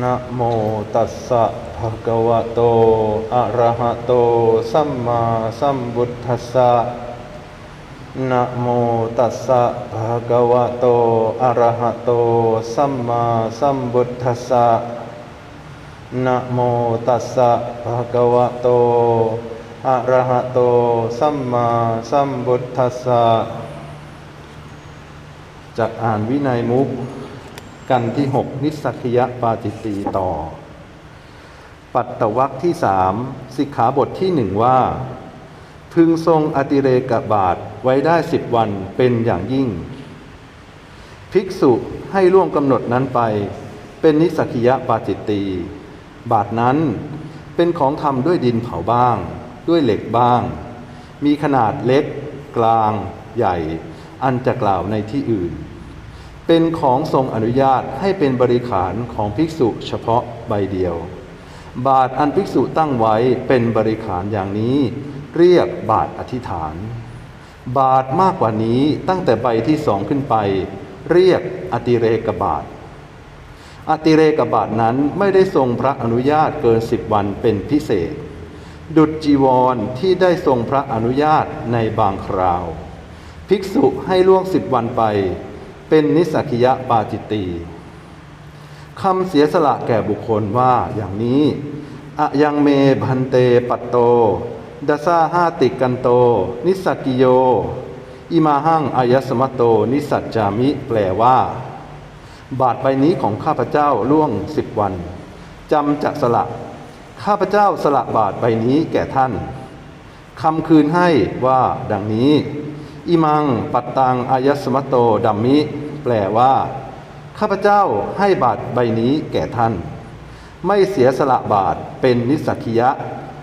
นะโมตัสสะภะคะวะโต อะระหะโต สัมมาสัมพุทธัสสะนะโมตัสสะภะคะวะโต อะระหะโต สัมมาสัมพุทธัสสะนะโมตัสสะภะคะวะโต อะระหะโต สัมมาสัมพุทธัสสะจากอ่านวินัยมุก กันที่6นิสสกิยปาจิตตีต่อ ปัตตวักที่สามสิกขาบทที่หนึ่งว่า พึงทรงอติเรกบาทไว้ได้สิบวันเป็นอย่างยิ่ง ภิกษุให้ล่วงกำหนดนั้นไป เป็นนิสสกิยปาจิตตีบาทนั้นเป็นของทำด้วยดินเผาบ้าง ด้วยเหล็กบ้าง มีขนาดเล็ก กลาง ใหญ่ อันจะกล่าวในที่อื่น เป็นของทรงอนุญาตให้เป็นบริขารของภิกษุเฉพาะใบเดียว บาทอันภิกษุตั้งไว้เป็นบริขารอย่างนี้ เรียกบาทอธิษฐาน บาทมากกว่านี้ตั้งแต่ใบที่สองขึ้นไป เรียกอติเรกบาท อติเรกบาทนั้นไม่ได้ทรงพระอนุญาตเกินสิบวันเป็นพิเศษ ดุจจีวรที่ได้ทรงพระอนุญาตในบางคราว ภิกษุให้ล่วงสิบวันไป เป็นนิสสกิยปาจิตตีคำเสียสละแก่บุคคลว่าอย่างนี้อะยังเมพันเตปัตโตดัซาห้าติกันโต นิสสกิโย อิมาหังอายสมตโต นิสัจจามิ แปลว่า บาทใบนี้ของข้าพเจ้าล่วงสิบวันจำจะสละ ข้าพเจ้าสละบาทใบนี้แก่ท่านคำคืนให้ว่าดังนี้ อิมัง ปัตตังอายสมโตดัมมิ แปลว่า ข้าพเจ้าให้บาทใบนี้แก่ท่าน ไม่เสียสละบาทเป็นนิสสกิยะ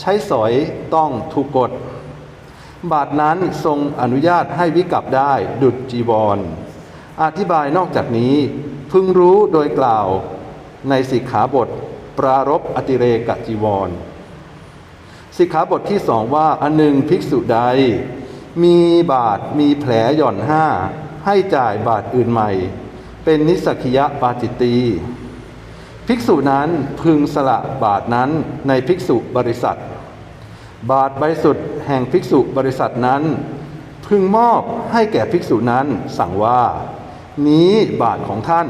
ใช้สอยต้องถูกกฎ บาทนั้นทรงอนุญาตให้วิกับได้ดุจจีวรอธิบายนอกจากนี้ พึงรู้โดยกล่าวในสิกขาบท ปรารบอติเรกจีวรสิกขาบทที่สองว่าอันหนึ่งภิกษุใด มีบาทมีแผลหย่อนห้า ให้จ่ายบาทอื่นใหม่ เป็นนิสกิยปาจิตตีภิกษุนั้นพึงสละบาทนั้นในภิกษุบริษัท บาทใบสุดแห่งภิกษุบริษัทนั้น พึงมอบให้แก่ภิกษุนั้นสั่งว่า นี้บาทของท่าน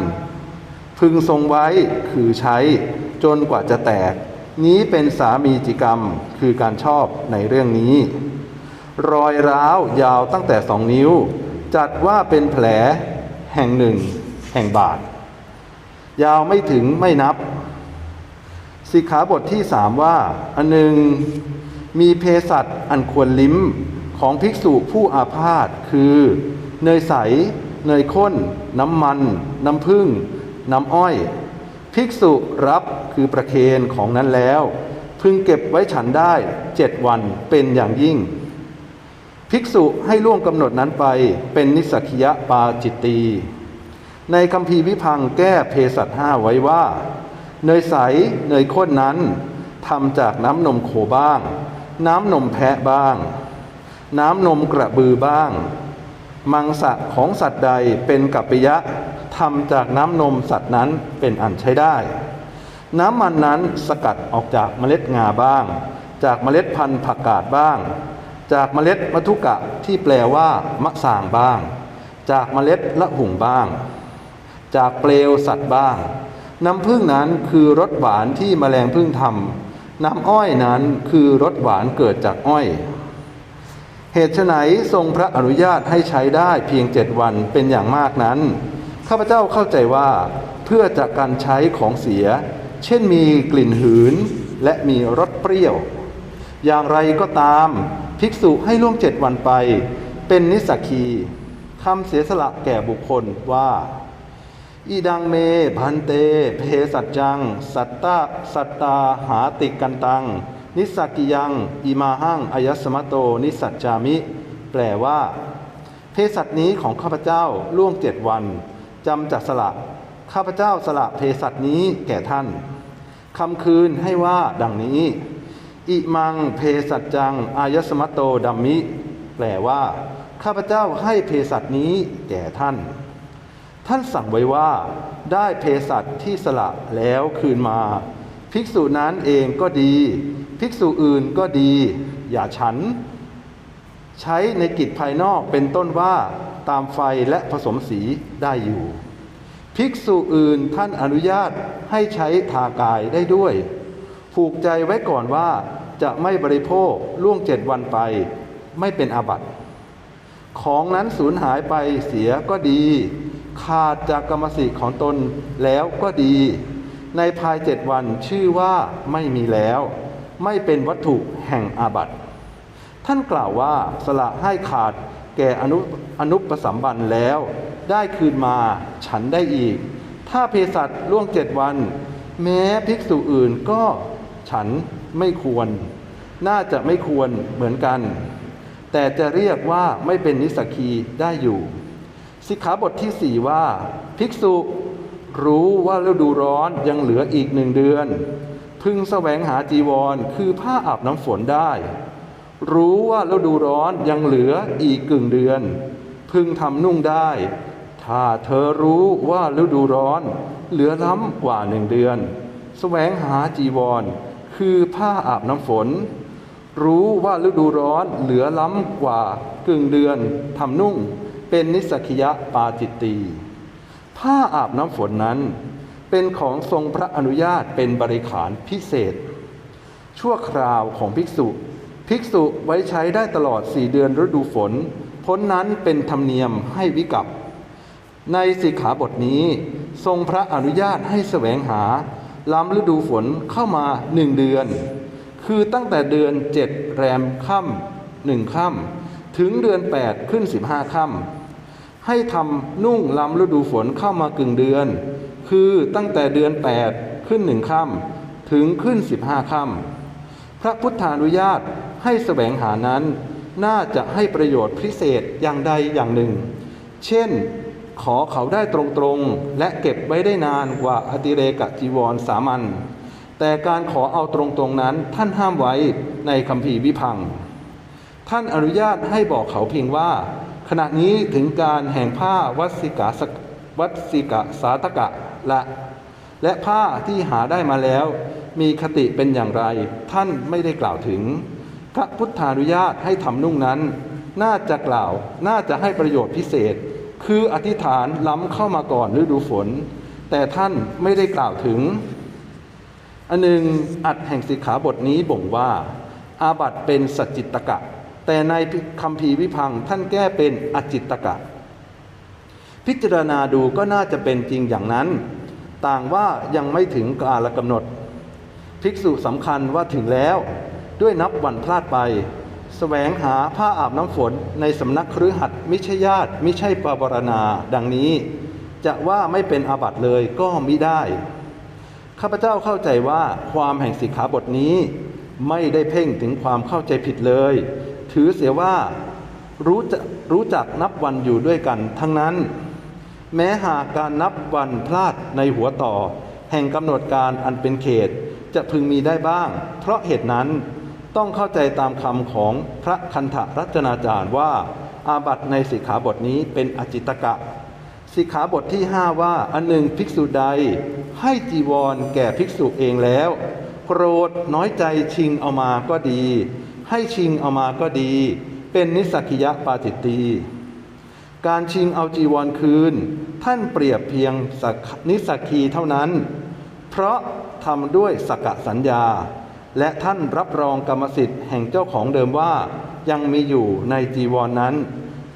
พึงทรงไว้คือใช้จนกว่าจะแตก นี้เป็นสามีจิกรรมคือการชอบในเรื่องนี้ รอยร้าวยาวตั้งแต่สองนิ้ว จัดว่าเป็นแผลแห่งหนึ่ง แห่งบาท ยาวไม่ถึงไม่นับ สิกขาบทที่สามว่า อันหนึ่งมีเภสัชอันควรลิ้มของภิกษุผู้อาพาธคือ เนยใส เนยข้น น้ำมัน น้ำผึ้งน้ำอ้อย ภิกษุรับคือประเคนของนั้นแล้ว พึงเก็บไว้ฉันได้เจ็ดวันเป็นอย่างยิ่ง ภิกษุให้ล่วงกำหนดนั้นไปเป็นนิสสกิยปาจิตตีในคำพีวิพังแก้เภสัชห้าไว้ว่า เนยใสเนยข้นนั้นทำจากน้ำนมโคบ้าง น้ำนมแพะบ้าง น้ำนมกระบือบ้าง มังสะของสัตว์ใดเป็นกัปปิยะทำจากน้ำนมสัตว์นั้นเป็นอันใช้ได้ น้ำมันนั้นสกัดออกจากเมล็ดงาบ้าง จากเมล็ดพันธุ์ผักกาดบ้าง จากเมล็ดมัทุกะที่แปลว่ามะสางบ้าง จากเมล็ดละหุ่งบ้าง จากเปลวสัตว์บ้าง น้ำผึ้งนั้นคือรสหวานที่แมลงผึ้งทำน้ำอ้อยนั้นคือรสหวานเกิดจากอ้อย เหตุไฉนทรงพระอนุญาตให้ใช้ได้เพียงเจ็ดวันเป็นอย่างมากนั้นข้าพเจ้าเข้าใจว่าเพื่อจากการใช้ของเสีย เช่นมีกลิ่นหืนและมีรสเปรี้ยว อย่างไรก็ตาม ภิกษุให้ล่วงเจ็ดวันไป เป็นนิสสกีคำเสียสละแก่บุคคลว่าอีดังเม พันเต เพสัจจัง สัตตาสัตตาหาติกันตัง นิสสกิยังอิมาหังอายสมโต นิสัจจามิ แปลว่า เพสัชนี้ของข้าพเจ้าล่วงเจ็ดวันจำจัดสละ ข้าพเจ้าสละเพสัชนี้แก่ท่านคำคืนให้ว่าดังนี้ อิมังเพสัจจัง อายสมโตดัมมิ แปลว่า ข้าพเจ้าให้เพสัชนี้แก่ท่าน ท่านสั่งไว้ว่า ได้เภสัชที่สละแล้วคืนมา ภิกษุนั้นเองก็ดี ภิกษุอื่นก็ดี อย่าฉัน ใช้ในกิจภายนอกเป็นต้นว่าตามไฟและผสมสีได้อยู่ ภิกษุอื่นท่านอนุญาตให้ใช้ทากายได้ด้วย ผูกใจไว้ก่อนว่าจะไม่บริโภคล่วงเจ็ดวันไป ไม่เป็นอาบัติ ของนั้นสูญหายไปเสียก็ดี ขาดจากกรรมสิทธิ์ของตนแล้วก็ดี ในภายเจ็ดวันชื่อว่าไม่มีแล้ว ไม่เป็นวัตถุแห่งอาบัติ ท่านกล่าวว่าสละให้ขาดแก่อนุอนุปสัมบันแล้ว ได้คืนมาฉันได้อีก ถ้าเภสัชล่วงเจ็ดวัน แม้ภิกษุอื่นก็ ฉันไม่ควร น่าจะไม่ควรเหมือนกัน แต่จะเรียกว่าไม่เป็นนิสกีได้อยู่ สิกขาบทที่สี่ว่า ภิกษุรู้ว่าฤดูร้อนยังเหลืออีกหนึ่งเดือน พึงแสวงหาจีวรคือผ้าอาบน้ำฝนได้ รู้ว่าฤดูร้อนยังเหลืออีกกึ่งเดือน พึงทำนุ่งได้ ถ้าเธอรู้ว่าฤดูร้อน เหลือล้ำกว่าหนึ่งเดือน แสวงหาจีวร คือผ้าอาบน้ำฝน รู้ว่าฤดูร้อนเหลือล้ำกว่ากึ่งเดือนทำนุ่ง เป็นนิสกิยะปาจิตตีผ้าอาบน้ำฝนนั้น เป็นของทรงพระอนุญาตเป็นบริขารพิเศษ ชั่วคราวของภิกษุ ภิกษุไว้ใช้ได้ตลอดสี่เดือนฤดูฝน พ้นนั้นเป็นธรรมเนียมให้วิกับ ในสิกขาบทนี้ ทรงพระอนุญาตให้แสวงหา ล้ำฤดูฝนเข้ามาหนึ่งเดือน คือตั้งแต่เดือนเจ็ดแรมค่ำหนึ่งค่ำถึงเดือนแปดขึ้นสิบห้าค่ำให้ทำนุ่งล้ำฤดูฝนเข้ามากึ่งเดือน คือตั้งแต่เดือนแปดขึ้นหนึ่งค่ำถึงขึ้นสิบห้าค่ำพระพุทธานุญาตให้แสวงหานั้น น่าจะให้ประโยชน์พิเศษอย่างใดอย่างหนึ่ง เช่น ขอเขาได้ตรงๆ และเก็บไว้ได้นานกว่าอติเรกจีวรสามัญแต่การขอเอาตรงๆนั้นท่านห้ามไว้ในคำภีวิพัง ท่านอนุญาตให้บอกเขาเพียงว่า ขณะนี้ถึงการแห่งผ้าวัสิกาสวัสิกาสาตกะละ และผ้าที่หาได้มาแล้ว มีคติเป็นอย่างไร ท่านไม่ได้กล่าวถึงพระพุทธานุญาตให้ทำนุ่งนั้น น่าจะกล่าว น่าจะให้ประโยชน์พิเศษ คืออธิษฐานล้ำเข้ามาก่อนฤดูฝน แต่ท่านไม่ได้กล่าวถึง อันหนึ่งอัดแห่งสิกขาบทนี้บ่งว่า อาบัตเป็นสัจจิตตกะ แต่ในคำพีวิพังท่านแก้เป็นอจิตตกะ พิจารณาดูก็น่าจะเป็นจริงอย่างนั้น ต่างว่ายังไม่ถึงกาลกำหนด ภิกษุสำคัญว่าถึงแล้ว ด้วยนับวันพลาดไป แสวงหาผ้าอาบน้ำฝนในสำนักครือหัดมิใช่ญาติมิใช่ปวารณา ดังนี้ จะว่าไม่เป็นอาบัติเลยก็มิได้ ข้าพเจ้าเข้าใจว่าความแห่งสิกขาบทนี้ ไม่ได้เพ่งถึงความเข้าใจผิดเลย ถือเสียว่ารู้จะรู้จักนับวันอยู่ด้วยกันทั้งนั้น แม้หากการนับวันพลาดในหัวต่อ แห่งกำหนดการอันเป็นเขตจะพึงมีได้บ้าง เพราะเหตุนั้น ต้องเข้าใจตามคำของพระคันธรัตนาจารย์ว่า อาบัตในสิกขาบทนี้เป็นอจิตกะ สิกขาบทที่ 5 ว่าอันหนึ่งภิกษุใด ให้จีวรแก่ภิกษุเองแล้ว โกรธน้อยใจชิงเอามาก็ดี ให้ชิงเอามาก็ดี เป็นนิสสกิยะปาจิตตีการชิงเอาจีวรคืน ท่านเปรียบเพียงนิสสกีเท่านั้น เพราะทำด้วยสกสัญญา และท่านรับรองกรรมสิทธิ์แห่งเจ้าของเดิมว่า ยังมีอยู่ในจีวรนนั้น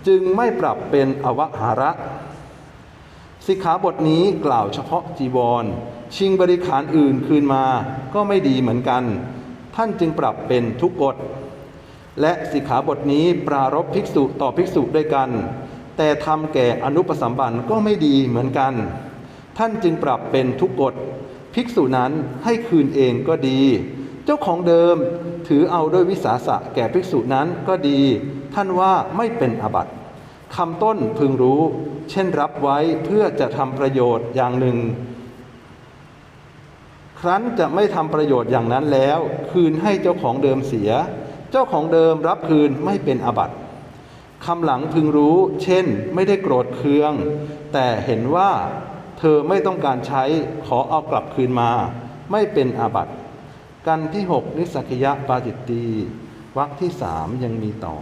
จึงไม่ปรับเป็นอวหาระ สิกขาบทนี้กล่าวเฉพาะจีวร ชิงบริขารอื่นคืนมาก็ไม่ดีเหมือนกัน ท่านจึงปรับเป็นทุกกฎ และสิกขาบทนี้ปรารบภิกษุต่อภิกษุด้วยกัน แต่ทำแก่อนุปสัมบันก็ไม่ดีเหมือนกัน ท่านจึงปรับเป็นทุกกฎภิกษุนั้นให้คืนเองก็ดี เจ้าของเดิมถือเอาด้วยวิสาสะแก่ภิกษุนั้นก็ดี ท่านว่าไม่เป็นอบัติคำต้นพึงรู้ เช่นรับไว้เพื่อจะทำประโยชน์อย่างหนึ่ง ครั้นจะไม่ทำประโยชน์อย่างนั้นแล้ว คืนให้เจ้าของเดิมเสีย เจ้าของเดิมรับคืนไม่เป็นอบัติคำหลังพึงรู้ เช่น ไม่ได้โกรธเคือง แต่เห็นว่าเธอไม่ต้องการใช้ขอเอากลับคืนมา ไม่เป็นอาบัติ กันที่ 6 นิสักยะปาจิตตีวรที่สามยังมีต่อ